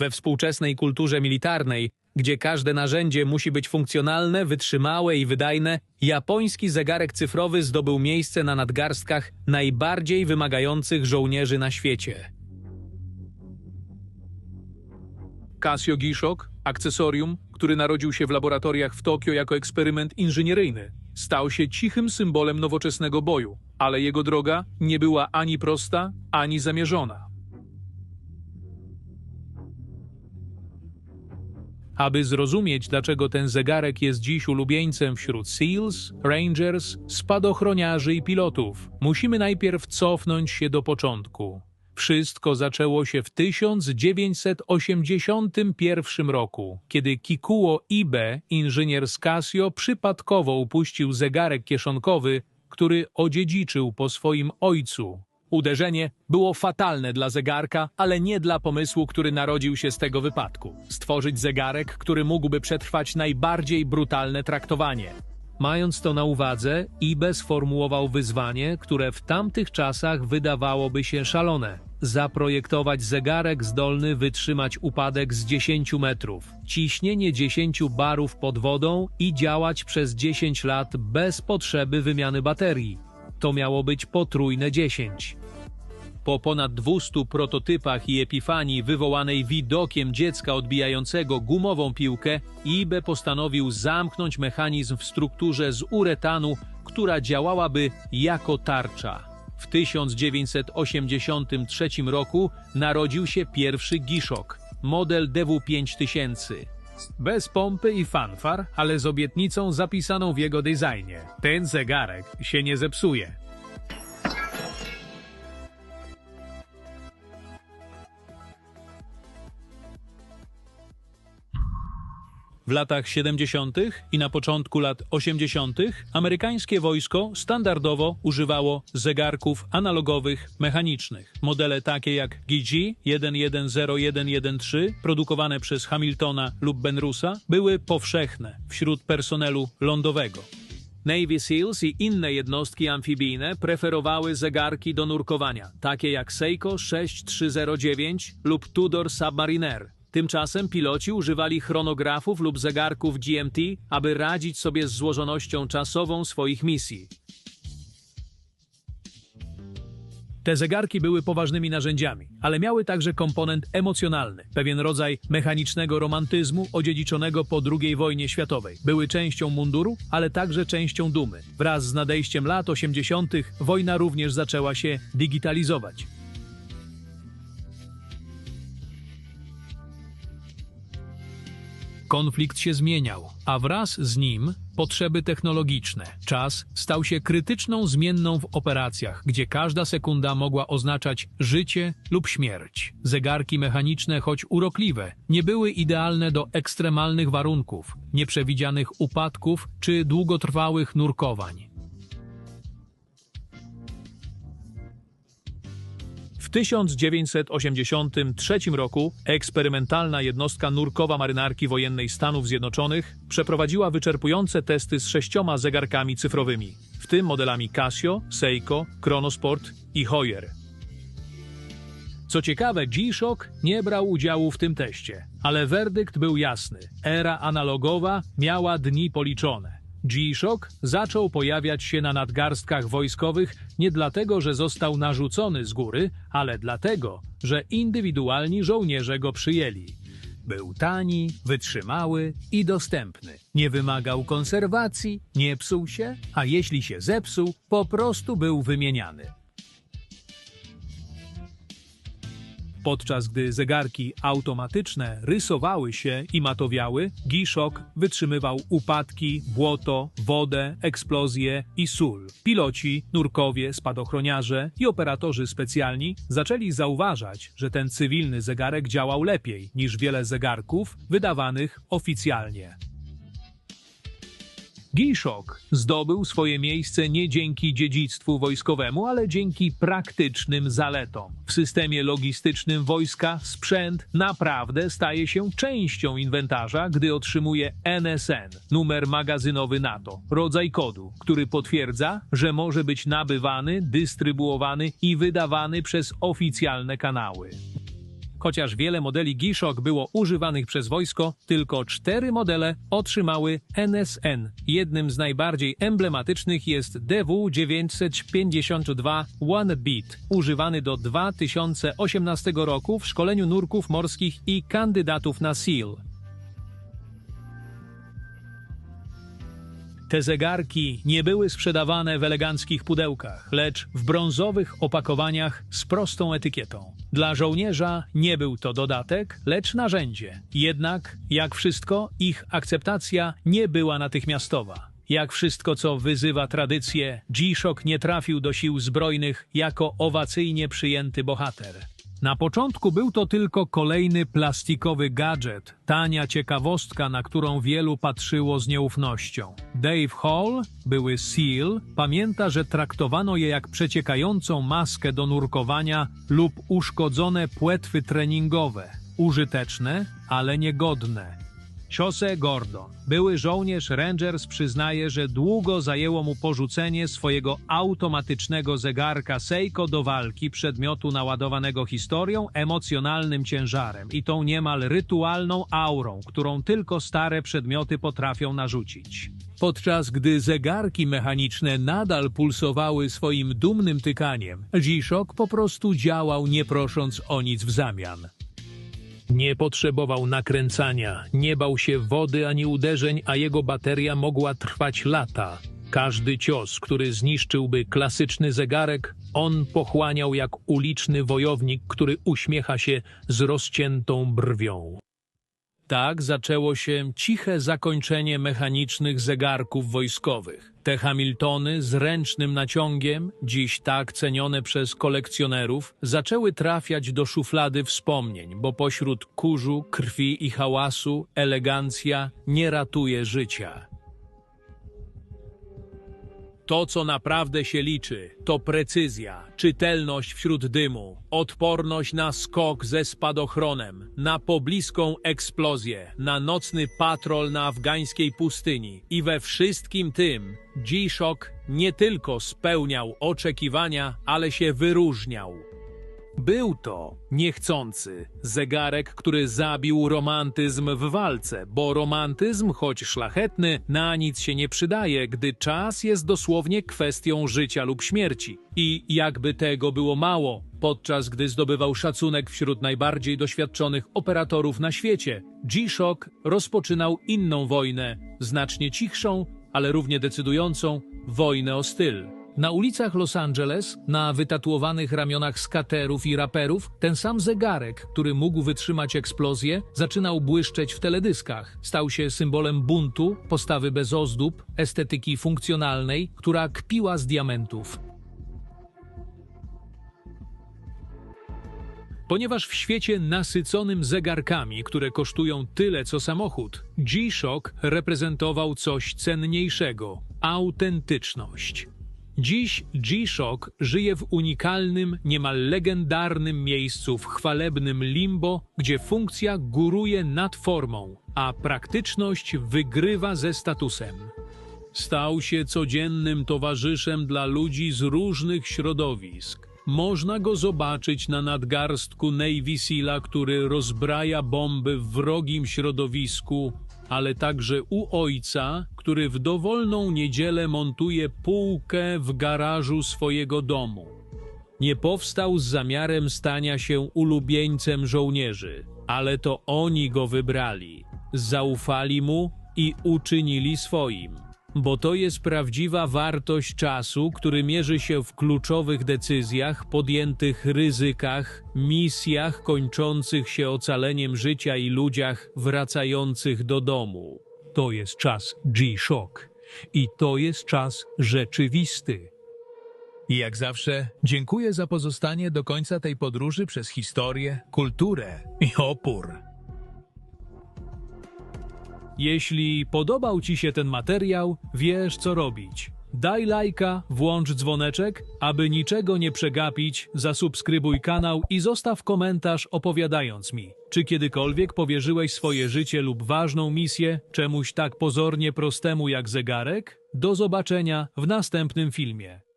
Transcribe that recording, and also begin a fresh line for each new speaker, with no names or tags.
We współczesnej kulturze militarnej, gdzie każde narzędzie musi być funkcjonalne, wytrzymałe i wydajne, japoński zegarek cyfrowy zdobył miejsce na nadgarstkach najbardziej wymagających żołnierzy na świecie.
Casio G-Shock, akcesorium, który narodził się w laboratoriach w Tokio jako eksperyment inżynieryjny, stał się cichym symbolem nowoczesnego boju, ale jego droga nie była ani prosta, ani zamierzona.
Aby zrozumieć, dlaczego ten zegarek jest dziś ulubieńcem wśród SEALs, Rangers, spadochroniarzy i pilotów, musimy najpierw cofnąć się do początku. Wszystko zaczęło się w 1981 roku, kiedy Kikuo Ibe, inżynier z Casio, przypadkowo upuścił zegarek kieszonkowy, który odziedziczył po swoim ojcu. Uderzenie było fatalne dla zegarka, ale nie dla pomysłu, który narodził się z tego wypadku. Stworzyć zegarek, który mógłby przetrwać najbardziej brutalne traktowanie. Mając to na uwadze, Ibe sformułował wyzwanie, które w tamtych czasach wydawałoby się szalone. Zaprojektować zegarek zdolny wytrzymać upadek z 10 metrów, ciśnienie 10 barów pod wodą i działać przez 10 lat bez potrzeby wymiany baterii. To miało być potrójne 10. Po ponad 200 prototypach i epifanii wywołanej widokiem dziecka odbijającego gumową piłkę, IBE postanowił zamknąć mechanizm w strukturze z uretanu, która działałaby jako tarcza. W 1983 roku narodził się pierwszy Giszok, model DW5000. Bez pompy i fanfar, ale z obietnicą zapisaną w jego designie. Ten zegarek się nie zepsuje. W latach 70. i na początku lat 80. amerykańskie wojsko standardowo używało zegarków analogowych mechanicznych. Modele takie jak GG 110113, produkowane przez Hamiltona lub Benrusa, były powszechne wśród personelu lądowego. Navy SEALs i inne jednostki amfibijne preferowały zegarki do nurkowania, takie jak Seiko 6309 lub Tudor Submariner. Tymczasem piloci używali chronografów lub zegarków GMT, aby radzić sobie z złożonością czasową swoich misji. Te zegarki były poważnymi narzędziami, ale miały także komponent emocjonalny, pewien rodzaj mechanicznego romantyzmu odziedziczonego po II wojnie światowej. Były częścią munduru, ale także częścią dumy. Wraz z nadejściem lat 80. wojna również zaczęła się digitalizować. Konflikt się zmieniał, a wraz z nim potrzeby technologiczne. Czas stał się krytyczną zmienną w operacjach, gdzie każda sekunda mogła oznaczać życie lub śmierć. Zegarki mechaniczne, choć urokliwe, nie były idealne do ekstremalnych warunków, nieprzewidzianych upadków czy długotrwałych nurkowań. W 1983 roku eksperymentalna jednostka nurkowa marynarki wojennej Stanów Zjednoczonych przeprowadziła wyczerpujące testy z sześcioma zegarkami cyfrowymi, w tym modelami Casio, Seiko, Chronosport i Hoyer. Co ciekawe, G-Shock nie brał udziału w tym teście, ale werdykt był jasny. Era analogowa miała dni policzone. G-Shock zaczął pojawiać się na nadgarstkach wojskowych nie dlatego, że został narzucony z góry, ale dlatego, że indywidualni żołnierze go przyjęli. Był tani, wytrzymały i dostępny. Nie wymagał konserwacji, nie psuł się, a jeśli się zepsuł, po prostu był wymieniany. Podczas gdy zegarki automatyczne rysowały się i matowiały, G-Shock wytrzymywał upadki, błoto, wodę, eksplozje i sól. Piloci, nurkowie, spadochroniarze i operatorzy specjalni zaczęli zauważać, że ten cywilny zegarek działał lepiej niż wiele zegarków wydawanych oficjalnie. Giszok zdobył swoje miejsce nie dzięki dziedzictwu wojskowemu, ale dzięki praktycznym zaletom. W systemie logistycznym wojska sprzęt naprawdę staje się częścią inwentarza, gdy otrzymuje NSN, numer magazynowy NATO, rodzaj kodu, który potwierdza, że może być nabywany, dystrybuowany i wydawany przez oficjalne kanały. Chociaż wiele modeli G-Shock było używanych przez wojsko, tylko cztery modele otrzymały NSN. Jednym z najbardziej emblematycznych jest DW952 One Beat, używany do 2018 roku w szkoleniu nurków morskich i kandydatów na SEAL. Te zegarki nie były sprzedawane w eleganckich pudełkach, lecz w brązowych opakowaniach z prostą etykietą. Dla żołnierza nie był to dodatek, lecz narzędzie. Jednak, jak wszystko, ich akceptacja nie była natychmiastowa. Jak wszystko, co wyzywa tradycję, G-Shock nie trafił do sił zbrojnych jako owacyjnie przyjęty bohater. Na początku był to tylko kolejny plastikowy gadżet, tania ciekawostka, na którą wielu patrzyło z nieufnością. Dave Hall, były SEAL, pamięta, że traktowano je jak przeciekającą maskę do nurkowania lub uszkodzone płetwy treningowe. Użyteczne, ale niegodne. Ciose Gordon, były żołnierz Rangers, przyznaje, że długo zajęło mu porzucenie swojego automatycznego zegarka Seiko do walki przedmiotu naładowanego historią, emocjonalnym ciężarem i tą niemal rytualną aurą, którą tylko stare przedmioty potrafią narzucić. Podczas gdy zegarki mechaniczne nadal pulsowały swoim dumnym tykaniem, G-Shock po prostu działał nie prosząc o nic w zamian. Nie potrzebował nakręcania, nie bał się wody ani uderzeń, a jego bateria mogła trwać lata. Każdy cios, który zniszczyłby klasyczny zegarek, on pochłaniał jak uliczny wojownik, który uśmiecha się z rozciętą brwią. Tak zaczęło się ciche zakończenie mechanicznych zegarków wojskowych. Te Hamiltony z ręcznym naciągiem, dziś tak cenione przez kolekcjonerów, zaczęły trafiać do szuflady wspomnień, bo pośród kurzu, krwi i hałasu elegancja nie ratuje życia. To, co naprawdę się liczy, to precyzja, czytelność wśród dymu, odporność na skok ze spadochronem, na pobliską eksplozję, na nocny patrol na afgańskiej pustyni. I we wszystkim tym G-Shock nie tylko spełniał oczekiwania, ale się wyróżniał. Był to niechcący zegarek, który zabił romantyzm w walce, bo romantyzm, choć szlachetny, na nic się nie przydaje, gdy czas jest dosłownie kwestią życia lub śmierci. I jakby tego było mało, podczas gdy zdobywał szacunek wśród najbardziej doświadczonych operatorów na świecie, G-Shock rozpoczynał inną wojnę, znacznie cichszą, ale równie decydującą wojnę o styl. Na ulicach Los Angeles, na wytatuowanych ramionach skaterów i raperów, ten sam zegarek, który mógł wytrzymać eksplozję, zaczynał błyszczeć w teledyskach. Stał się symbolem buntu, postawy bez ozdób, estetyki funkcjonalnej, która kpiła z diamentów. Ponieważ w świecie nasyconym zegarkami, które kosztują tyle co samochód, G-Shock reprezentował coś cenniejszego autentyczność. Dziś G-Shock żyje w unikalnym, niemal legendarnym miejscu w chwalebnym limbo, gdzie funkcja góruje nad formą, a praktyczność wygrywa ze statusem. Stał się codziennym towarzyszem dla ludzi z różnych środowisk. Można go zobaczyć na nadgarstku Navy Seala, który rozbraja bomby w wrogim środowisku, ale także u ojca, który w dowolną niedzielę montuje półkę w garażu swojego domu. Nie powstał z zamiarem stania się ulubieńcem żołnierzy, ale to oni go wybrali, zaufali mu i uczynili swoim. Bo to jest prawdziwa wartość czasu, który mierzy się w kluczowych decyzjach, podjętych ryzykach, misjach kończących się ocaleniem życia i ludziach wracających do domu. To jest czas G-Shock i to jest czas rzeczywisty. I jak zawsze, dziękuję za pozostanie do końca tej podróży przez historię, kulturę i opór. Jeśli podobał Ci się ten materiał, wiesz co robić. Daj lajka, włącz dzwoneczek, aby niczego nie przegapić, zasubskrybuj kanał i zostaw komentarz opowiadając mi, czy kiedykolwiek powierzyłeś swoje życie lub ważną misję czemuś tak pozornie prostemu jak zegarek? Do zobaczenia w następnym filmie.